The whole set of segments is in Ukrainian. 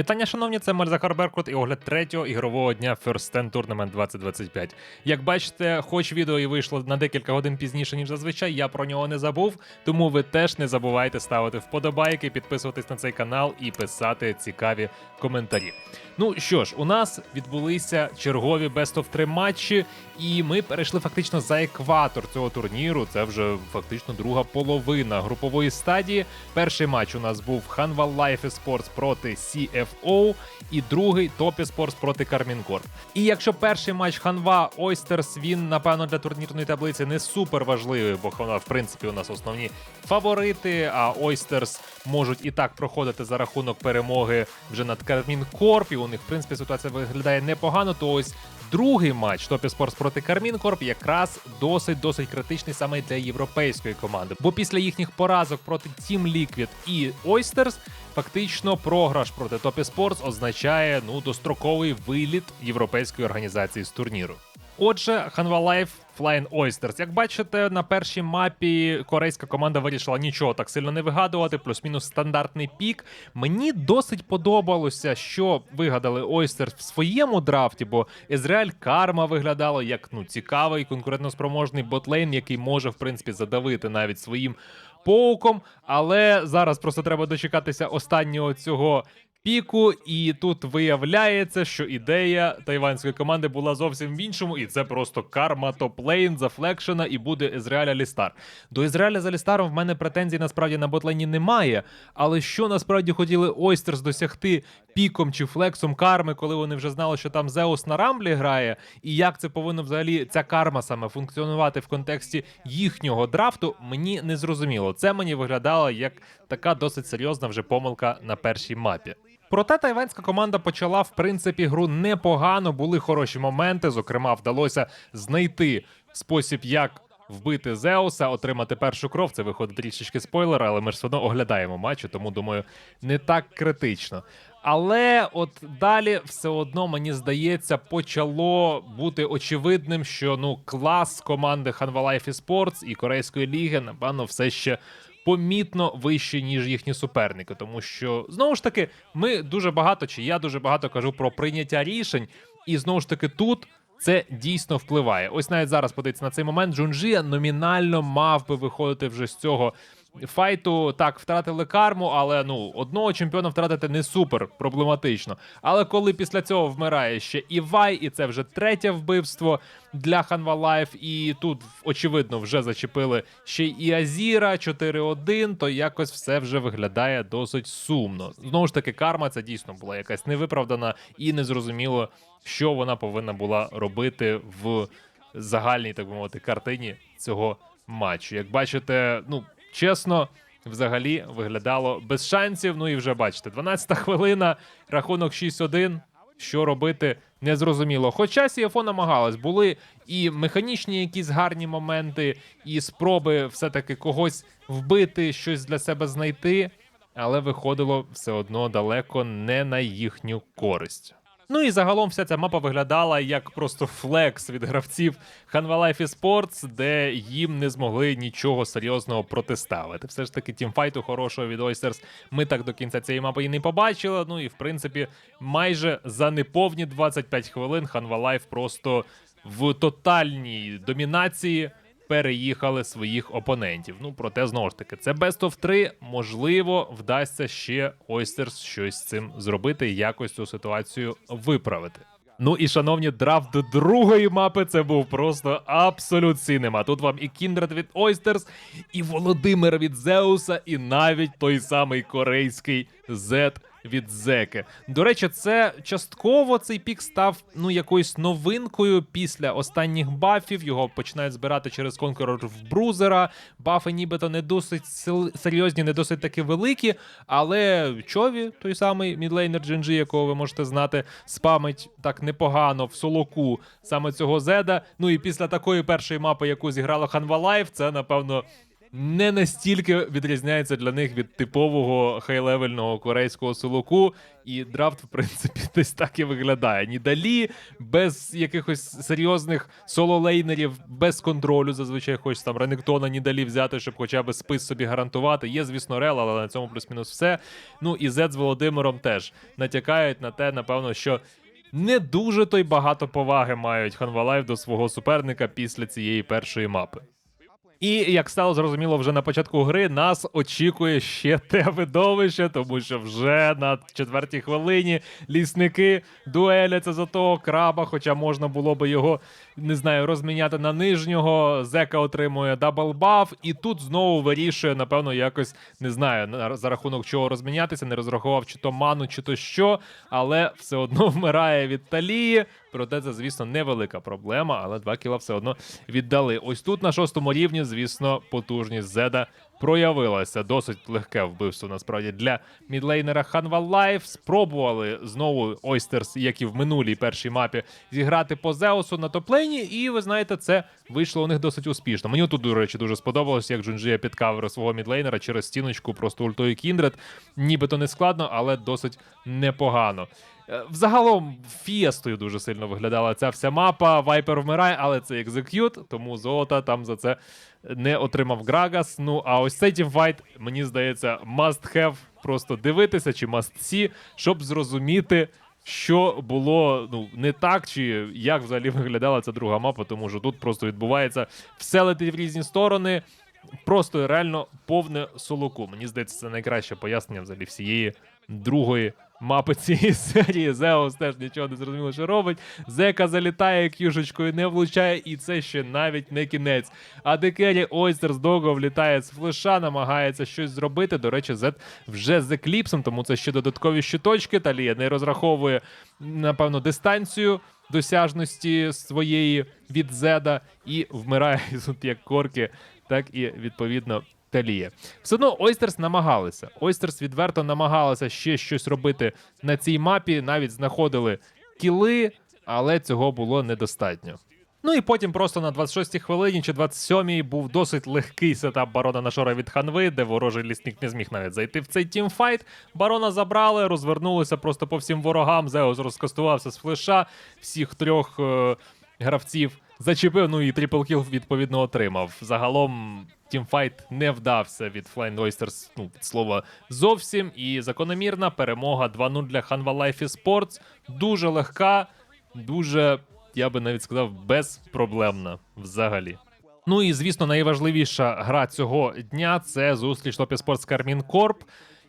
Вітання, шановні, це Мальзахар Беркут і огляд третього ігрового дня First Ten Tournament 2025. Як бачите, хоч відео і вийшло на декілька годин пізніше, ніж зазвичай, я про нього не забув. Тому ви теж не забувайте ставити вподобайки, підписуватись на цей канал і писати цікаві коментарі. Ну що ж, у нас відбулися чергові Best of 3 матчі, і ми перейшли фактично за екватор цього турніру. Це вже фактично друга половина групової стадії. Перший матч у нас був Hanwha Life Esports проти CFO, і другий Top Esports проти Corp. І якщо перший матч Hanwha Oysters, він напевно для турнірної таблиці не супер важливий, бо Hanwha, в принципі у нас основні фаворити. А Oysters можуть і так проходити за рахунок перемоги вже над Corp, і у них в принципі ситуація виглядає непогано. То ось другий матч Топі Спортс проти Кармінкорп якраз досить досить критичний саме для європейської команди. Бо після їхніх поразок проти Team Liquid і Oysters фактично програш проти Топі Спортс означає ну достроковий виліт європейської організації з турніру. Отже, Hanwha Life Flying Oysters. Як бачите, на першій мапі корейська команда вирішила нічого так сильно не вигадувати, плюс-мінус стандартний пік. Мені досить подобалося, що вигадали Oysters в своєму драфті, бо Езреаль Карма виглядало як ну цікавий конкурентноспроможний ботлейн, який може в принципі задавити навіть своїм поуком. Але зараз просто треба дочекатися останнього цього піку, і тут виявляється, що ідея тайванської команди була зовсім в іншому, і це просто карма топ-лейн за флекшена і буде Ізраїля Лістар. До Ізраїля за Лістаром в мене претензій насправді на ботлейні немає. Але що насправді хотіли Ойстерс досягти піком чи флексом карми, коли вони вже знали, що там Зеус на рамблі грає, і як це повинно взагалі ця карма саме функціонувати в контексті їхнього драфту, мені не зрозуміло. Це мені виглядало як така досить серйозна вже помилка на першій мапі. Проте тайванська команда почала в принципі гру непогано. Були хороші моменти. Зокрема, вдалося знайти спосіб, як вбити Зеуса, отримати першу кров. Це виходить трішечки спойлер, але ми ж все одно оглядаємо матчі, тому думаю, не так критично. Але от далі все одно мені здається, почало бути очевидним, що ну клас команди Hanwha Life Esports і Корейської ліги, напевно, все ще помітно вище, ніж їхні суперники. Тому що знову ж таки, ми дуже багато, чи я дуже багато кажу про прийняття рішень, і знову ж таки тут. Це дійсно впливає. Ось навіть зараз подивіться на цей момент. Джунжія номінально мав би виходити вже з цього файту. Так, втратили карму, але ну одного чемпіона втратити не супер проблематично. Але коли після цього вмирає ще і Вай, і це вже третє вбивство для Hanwha Life, і тут очевидно вже зачепили ще і Азіра 4-1, то якось все вже виглядає досить сумно. Знову ж таки, карма це дійсно була якась невиправдана і незрозуміло, що вона повинна була робити в загальній, так би мовити, картині цього матчу. Як бачите, ну чесно. Взагалі виглядало без шансів. Ну і вже бачите, 12-та хвилина, рахунок 6-1. Що робити незрозуміло. Хоча CFO намагалась, були і механічні якісь гарні моменти, і спроби все-таки когось вбити, щось для себе знайти, але виходило все одно далеко не на їхню користь. Ну і загалом вся ця мапа виглядала як просто флекс від гравців Hanwha Life Esports, де їм не змогли нічого серйозного протиставити. Все ж таки, тімфайту хорошого від Oysters ми так до кінця цієї мапи і не побачили. Ну і в принципі, майже за неповні 25 хвилин Hanwha Life просто в тотальній домінації переїхали своїх опонентів. Ну, проте знову ж таки, це Best of 3. Можливо, вдасться ще Oysters щось з цим зробити якось цю ситуацію виправити. Ну і шановні, драфт другої мапи це був просто абсолют синема. Тут вам і Кіндред від Ойстерс, і Володимир від Зеуса, і навіть той самий корейський Зет від Зеки. До речі, це частково цей пік став ну якоюсь новинкою після останніх бафів. Його починають збирати через конкурор в брузера. Бафи нібито не досить серйозні, не досить таки великі. Але Чові, той самий мідлейнер Джинджі, якого ви можете знати, спамить так непогано в солоку саме цього Зеда. Ну і після такої першої мапи, яку зіграла Hanwha Life, це напевно не настільки відрізняється для них від типового хай-левельного корейського сулуку. І драфт, в принципі, десь так і виглядає. Нідалі, без якихось серйозних соло-лейнерів, без контролю. Зазвичай хочеш там Ренектона Нідалі взяти, щоб хоча б спис собі гарантувати. Є, звісно, Рел, але на цьому плюс-мінус все. Ну і Зет з Володимиром теж натякають на те, напевно, що. Не дуже то й багато поваги мають Ханвалайв до свого суперника після цієї першої мапи. І як стало зрозуміло вже на початку гри, нас очікує ще те видовище, тому що вже на четвертій хвилині лісники дуеляться за того краба, хоча можна було би його, не знаю, розміняти на нижнього. Зека отримує даблбаф, і тут знову вирішує, напевно, якось не знаю, за рахунок чого розмінятися, не розрахував чи то ману, чи то що, але все одно вмирає від талії. Проте це, звісно, невелика проблема, але 2 кіла все одно віддали. Ось тут на шостому рівні, звісно, потужність Зеда проявилася. Досить легке вбивство насправді для мідлейнера Ханва Лайф. Спробували знову Ойстерс, як і в минулій першій мапі, зіграти по Зеусу на топлейні, і ви знаєте, це вийшло у них досить успішно. Мені тут, до речі, дуже сподобалось, як Джунджія підкавер свого мідлейнера через стіночку, просто ультою Кіндред. Нібито не складно, але досить непогано. Е, Взагалом фієстою дуже сильно виглядала ця вся мапа. Вайпер вмирає, але це екзек'ют, тому золота там за це не отримав Грагас. Ну а ось цей тімфайт, мені здається, must have просто дивитися чи must see, щоб зрозуміти. Що було ну не так, чи як взагалі виглядала ця друга мапа, тому що тут просто відбувається все летить в різні сторони. Просто реально повне солоку. Мені здається, це найкраще пояснення взагалі всієї другої мапи цієї серії. Зеус теж нічого не зрозуміло, що робить. Зека залітає кюшечкою, не влучає, і це ще навіть не кінець. А Декері Ойстерс довго влітає з флеша, намагається щось зробити. До речі, Зет вже з екліпсом, тому це ще додаткові щиточки. Талія не розраховує, напевно, дистанцію досяжності своєї від Зеда і вмирає тут як корки, так і відповідно. Талія. Все одно Ойстерс намагалися. Ойстерс відверто намагалися ще щось робити на цій мапі, навіть знаходили кіли, але цього було недостатньо. Ну і потім просто на 26-й хвилині чи 27-й був досить легкий сетап барона Нашора від Ханви, де ворожий лісник не зміг навіть зайти в цей тімфайт. Барона забрали, розвернулися просто по всім ворогам. Зеус розкастувався з флеша, всіх трьох е, гравців зачепив. Ну і трипл кіл відповідно отримав. Загалом тімфайт не вдався від Flying Oysters, ну, від слова зовсім. І закономірна перемога 2-0 для Hanwha Life Esports. Дуже легка, дуже, я би навіть сказав, безпроблемна взагалі. Ну і звісно, найважливіша гра цього дня це зустріч Top Esports Кармін Корп.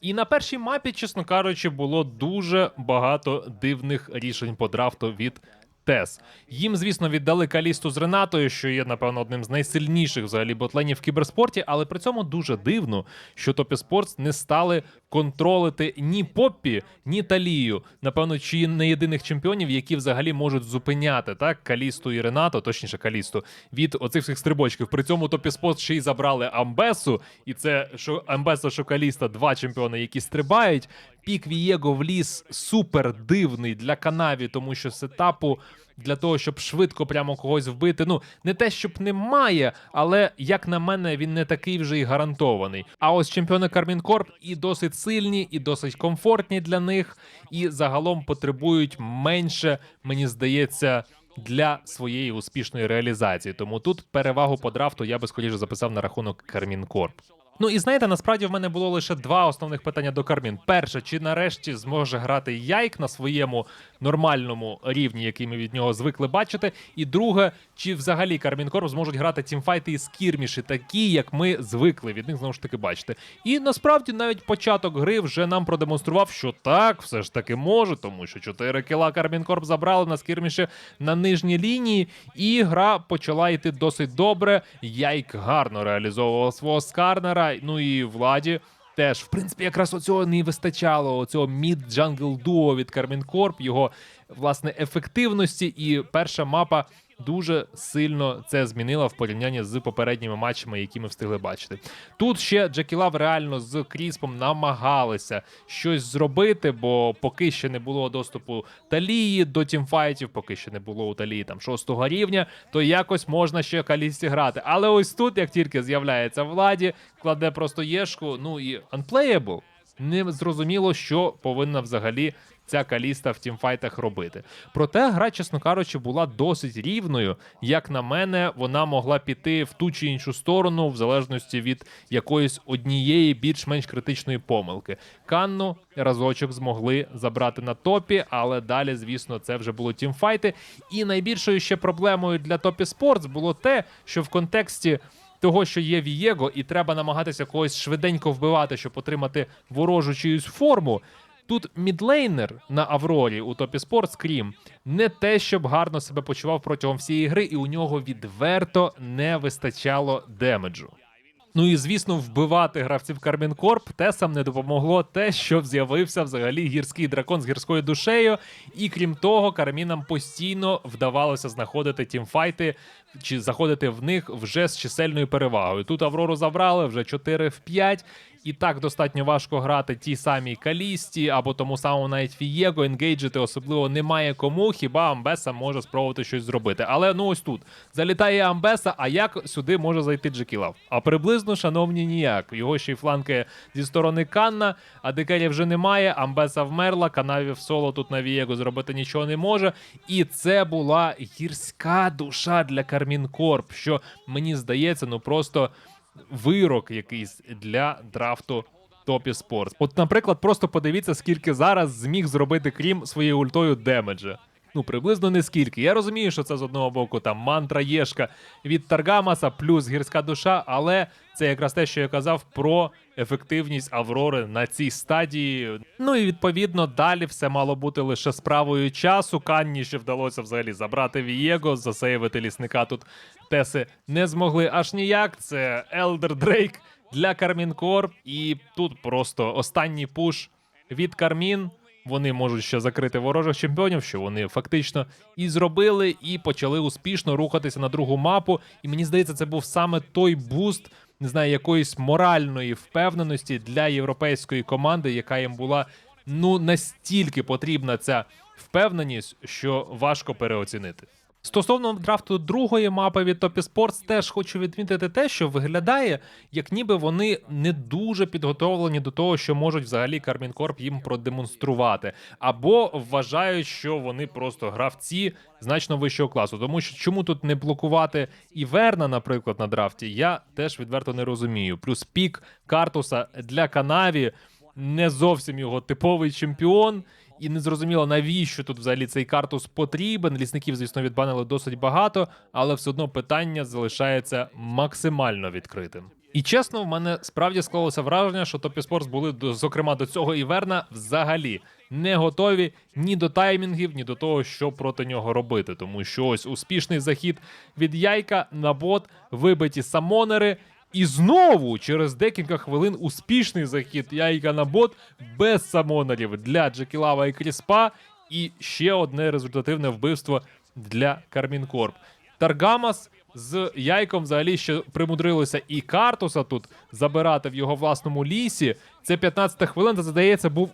І на першій мапі, чесно кажучи, було дуже багато дивних рішень по драфту від Тес. Їм, звісно, віддали Калісту з Ренатою, що є, напевно, одним з найсильніших взагалі ботленів в кіберспорті, але при цьому дуже дивно, що Топі Спортс не стали контролити ні Поппі, ні Талію. Напевно, чи не єдиних чемпіонів, які взагалі можуть зупиняти так Калісту і Ренато, точніше Калісту, від оцих всіх стрибочків. При цьому Топі Спортс ще й забрали Амбесу, і це що Амбеса, що Каліста, два чемпіони, які стрибають. Пік Вієго в ліс супер дивний для канаві, тому що сетапу для того, щоб швидко прямо когось вбити. Ну не те, щоб немає, але як на мене, він не такий вже і гарантований. А ось чемпіони Кармін Корп і досить сильні, і досить комфортні для них, і загалом потребують менше, мені здається. Для своєї успішної реалізації, тому тут перевагу по драфту я би скоріше записав на рахунок Кармін Корп. Ну і знаєте, насправді в мене було лише два основних питання до Кармін. Перше, чи нарешті зможе грати Яйк на своєму нормальному рівні, який ми від нього звикли бачити. І друге, чи взагалі Кармін Корп зможуть грати тімфайти і скірміші, такі, як ми звикли від них знову ж таки бачити. І насправді навіть початок гри вже нам продемонстрував, що так, все ж таки може, тому що 4 кіла Кармін Корп забрали на скірміші на нижній лінії, і гра почала йти досить добре. Яйк гарно реалізовував свого скарнера. Ну і владі. Теж, в принципі, якраз оцього не вистачало. Оцього мід джангл дуо від Кармін Корп, його власне ефективності. І перша мапа дуже сильно це змінила в порівнянні з попередніми матчами, які ми встигли бачити. Тут ще Джекі Лав реально з Кріспом намагалися щось зробити, бо поки ще не було доступу Талії до тімфайтів, поки ще не було у Талії там шостого рівня, то якось можна ще калісті грати. Але ось тут, як тільки з'являється владі, кладе просто єшку, ну і unplayable. Не зрозуміло, що повинна взагалі ця каліста в тімфайтах робити. Проте гра, чесно кажучи, була досить рівною. Як на мене, вона могла піти в ту чи іншу сторону, в залежності від якоїсь однієї більш-менш критичної помилки. Канну разочок змогли забрати на топі, але далі, звісно, це вже було тімфайти. І найбільшою ще проблемою для топі Спортс було те, що в контексті. Того, що є Вієго, і треба намагатися когось швиденько вбивати, щоб отримати ворожу чиюсь форму. Тут мідлейнер на Аврорі у топі спорт Скрім не те, щоб гарно себе почував протягом всієї гри, і у нього відверто не вистачало демеджу. Ну і звісно, вбивати гравців Кармін Корп Тесам не допомогло те, що з'явився взагалі гірський дракон з гірською душею. І крім того, Кармінам постійно вдавалося знаходити тімфайти чи заходити в них вже з чисельною перевагою. Тут Аврору забрали вже 4 в 5. І так достатньо важко грати ті самі Калісті або тому самому навіть Фієго, енгейджити особливо немає кому. Хіба Амбеса може спробувати щось зробити. Але ну ось тут залітає Амбеса. А як сюди може зайти Джекілав? А приблизно, шановні, ніяк. Його ще й фланки зі сторони Канна, а Декелі вже немає. Амбеса вмерла. Канаві в соло тут на Вієго зробити нічого не може. І це була гірська душа для Кармін Корп, що мені здається, ну просто вирок якийсь для драфту топі спортс. От, наприклад, просто подивіться, скільки зараз зміг зробити крім своєю ультою демеджа. Ну, приблизно не скільки. Я розумію, що це з одного боку там мантра єшка від Таргамаса плюс гірська душа, але це якраз те, що я казав про ефективність Аврори на цій стадії. Ну і відповідно далі все мало бути лише справою часу. Канні ще вдалося взагалі забрати Вієго, засейвити лісника тут Теси не змогли аж ніяк. Це Елдер Дрейк для Кармін Корп. І тут просто останній пуш від Кармін. Вони можуть ще закрити ворожих чемпіонів, що вони фактично і зробили, і почали успішно рухатися на другу мапу. І мені здається, це був саме той буст, не знаю, якоїсь моральної впевненості для європейської команди, яка їм була ну настільки потрібна ця впевненість, що важко переоцінити. Стосовно драфту другої мапи від Topі Sports, теж хочу відмітити те, що виглядає, як ніби вони не дуже підготовлені до того, що можуть взагалі Кармін Корп їм продемонструвати, або вважають, що вони просто гравці значно вищого класу. Тому що чому тут не блокувати і Верна, наприклад, на драфті, я теж відверто не розумію. Плюс пік Картуса для Канаві не зовсім його типовий чемпіон. І не зрозуміло, навіщо тут взагалі цей картус потрібен. Лісників, звісно, відбанили досить багато, але все одно питання залишається максимально відкритим. І чесно, в мене справді склалося враження, що Топі Спортс були до- зокрема до цього Іверна взагалі не готові ні до таймінгів, ні до того, що проти нього робити. Тому що ось успішний захід від яйка на бот, вибиті самонери. І знову через декілька хвилин успішний захід яйка на бот без самонерів для Джекілава і Кріспа. І ще одне результативне вбивство для Кармін Корп. Таргамас з яйком взагалі ще примудрилося і Картуса тут забирати в його власному лісі. Це 15 хвилин, це здається, був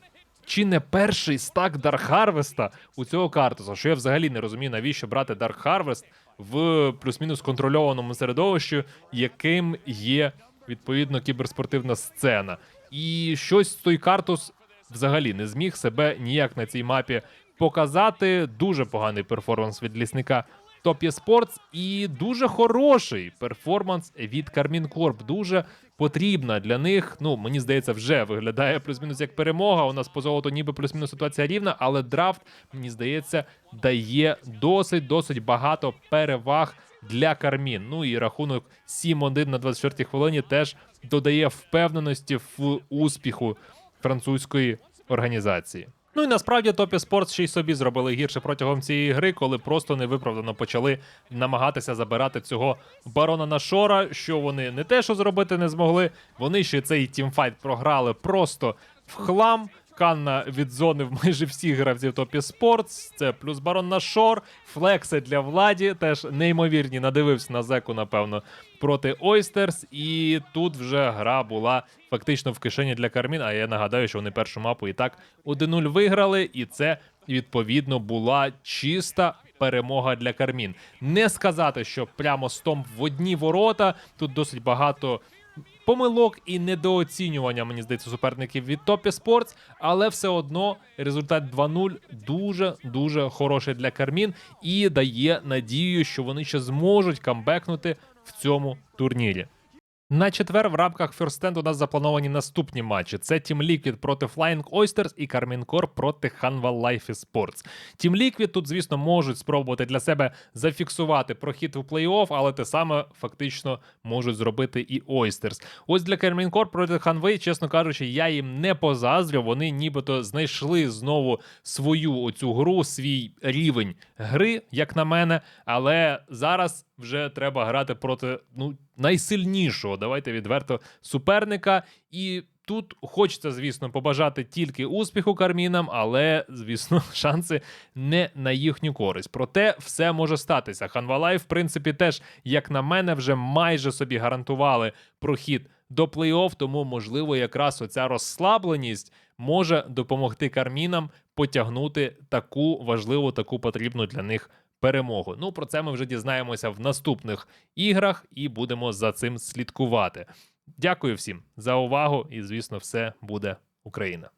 чи не перший стак Дарк Харвеста у цього картуса. Що я взагалі не розумію, навіщо брати Дарк Харвест в плюс-мінус контрольованому середовищі, яким є відповідно кіберспортивна сцена. І щось той картус взагалі не зміг себе ніяк на цій мапі показати. Дуже поганий перформанс від лісника Топі Спортс і дуже хороший перформанс від Кармін Корп. Дуже потрібна для них. Ну мені здається, вже виглядає плюс-мінус як перемога. У нас по золоту ніби плюс-мінус ситуація рівна, але драфт мені здається дає досить досить багато переваг для Кармін. Ну і рахунок 7-1 на 24-й хвилині теж додає впевненості в успіху французької організації. Ну і насправді Топі Спортс ще й собі зробили гірше протягом цієї гри, коли просто невиправдано почали намагатися забирати цього барона на шора, що вони не те, що зробити не змогли. Вони ще цей тімфайт програли просто в хлам. Недоторканна від зони в майже всіх гравців топі Спортс. Це плюс барон на шор, флекси для владі. Теж неймовірні. Надивився на зеку, напевно, проти Ойстерс. І тут вже гра була фактично в кишені для Кармін. А я нагадаю, що вони першу мапу і так 1-0 виграли, і це відповідно була чиста перемога для Кармін. Не сказати, що прямо стомп в одні ворота. Тут досить багато помилок і недооцінювання, мені здається, суперників від Топі Спортс, але все одно результат 2-0 дуже дуже хороший для Кармін і дає надію, що вони ще зможуть камбекнути в цьому турнірі. На четвер в рамках Stand у нас заплановані наступні матчі: це Team Liquid проти Flying Oysters і Carmine Corp проти Hanwha Life Sports. Team Liquid тут, звісно, можуть спробувати для себе зафіксувати прохід у плей-офф, але те саме фактично можуть зробити і Oysters. Ось для Carmine Corp проти Hanwha, чесно кажучи, я їм не позаздрю. Вони нібито знайшли знову свою оцю гру, свій рівень гри, як на мене. Але зараз вже треба грати проти ну найсильнішого, давайте відверто суперника. І тут хочеться, звісно, побажати тільки успіху кармінам, але звісно, шанси не на їхню користь. Проте все може статися. Ханвалай, в принципі, теж, як на мене, вже майже собі гарантували прохід до плей-офф, тому можливо, якраз оця розслабленість може допомогти кармінам потягнути таку важливу, таку потрібну для них перемогу. Ну про це ми вже дізнаємося в наступних іграх і будемо за цим слідкувати. Дякую всім за увагу, і звісно, все буде Україна.